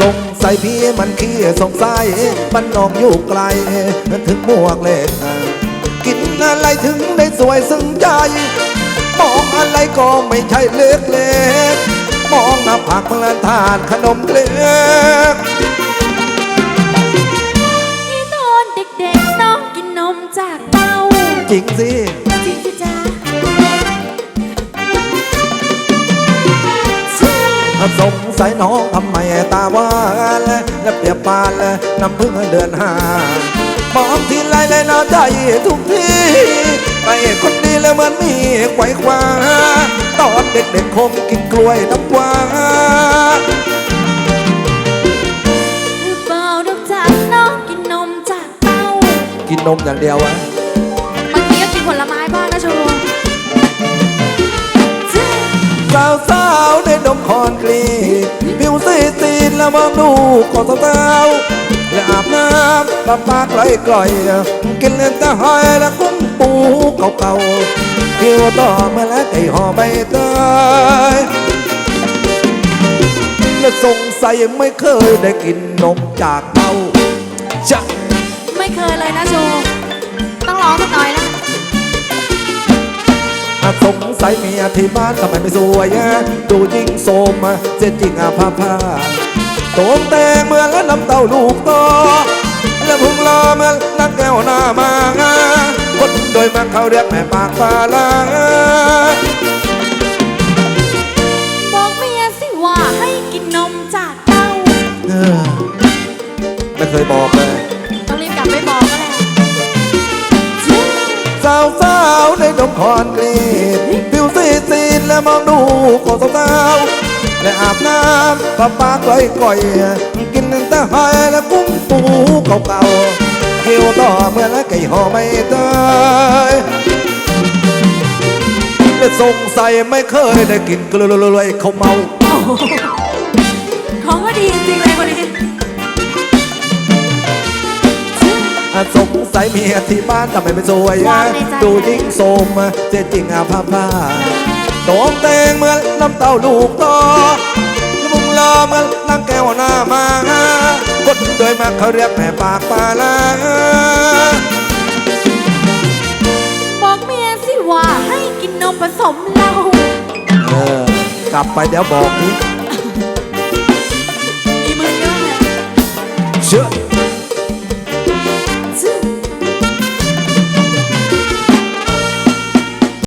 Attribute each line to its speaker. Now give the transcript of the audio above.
Speaker 1: สงสัยพี่มันขี้สงสัยมันนองอยู่ไกลถึงหมวกเล็กกินอะไรถึงได้สวยซึ้งใจ มองอะไรก็ไม่ใช่เล็กเล็กๆมองหน้าผากมันทานขนมเล็ก
Speaker 2: ที่ตอนเด็กๆน้องกินนมจากเต้า
Speaker 1: จริงสิ
Speaker 2: จริงสิ
Speaker 1: สงสัยน้องทำไมตาหวานและเปรียบปานและน้ำพึ่งเดือนห้ามองทีไรเลยน่าใจทุกทีไปคนดีแล้วเหมือนมีไขว้คว้าตอนเด็กๆคงกินกล้วยน้ำว้า
Speaker 2: หรือเปล่าดอกจากน้องกินนมจากเต้า
Speaker 1: กินนมอย่างเดียวอะ ตีนแล้วมองดูก็สาวๆและอาบน้ำปลาปากลอยกล่อยๆกินเล่นแต่หอยและกุ้งปูเก่าๆผิวต่อเมื่อแล้วไก่ห่อใบเตยและสงสัยไม่เคยได้กินนมจากเต้าจะ
Speaker 2: ไม่เคยเลยนะโชว์ต้องร้องสักหน่อยละ
Speaker 1: สงสัยเมียที่บ้านทำไมไม่สวยอะดูยิ่งโสมอะเสียจริงอาภาพา โตงแตงเมือนและน้ำเต้าลูกโตและพุงรอเหมือนนักแก้วหน้ามางาคนโดยมาเขาเรียกแม่ปากปลาลา
Speaker 2: บอกเมียสิว่าให้กินนมจากเต้า
Speaker 1: ไม่เคยบอกเลย
Speaker 2: ต้องรีบกลับไปบอกก็แหละ
Speaker 1: สาวสาวในดมคอนกรีตผิวสีสีและมองดู ปลาปากลอยก่อยๆกินแต่หอยและกุ้งปูเก่าๆเกี่ยวต่อเมื่อและไก่ห่อไม่เตยและสงสัยไม่เคยได้กินกล้วยๆเขาเมา
Speaker 2: ของก็ดีจริงๆเลยคนนี้
Speaker 1: สงสัยเมียที่บ้านทำไมไม่สวย
Speaker 2: ความในใจ
Speaker 1: ดูยิ่งโสมเสียจริงอาภาพาโตงเตงเหมือนน้ำเต้าลูกโตมุง ลอเหมือนนางแก้วหน้ามาคนโดยมากเขาเรียกแม่ปากปลาลา
Speaker 2: บอกเมียสิว่าให้กินนมผสมเหล้า
Speaker 1: เออกลับไปเดี๋ยวบอกนี้
Speaker 2: มีมือเยอะเลย
Speaker 1: เชื่อ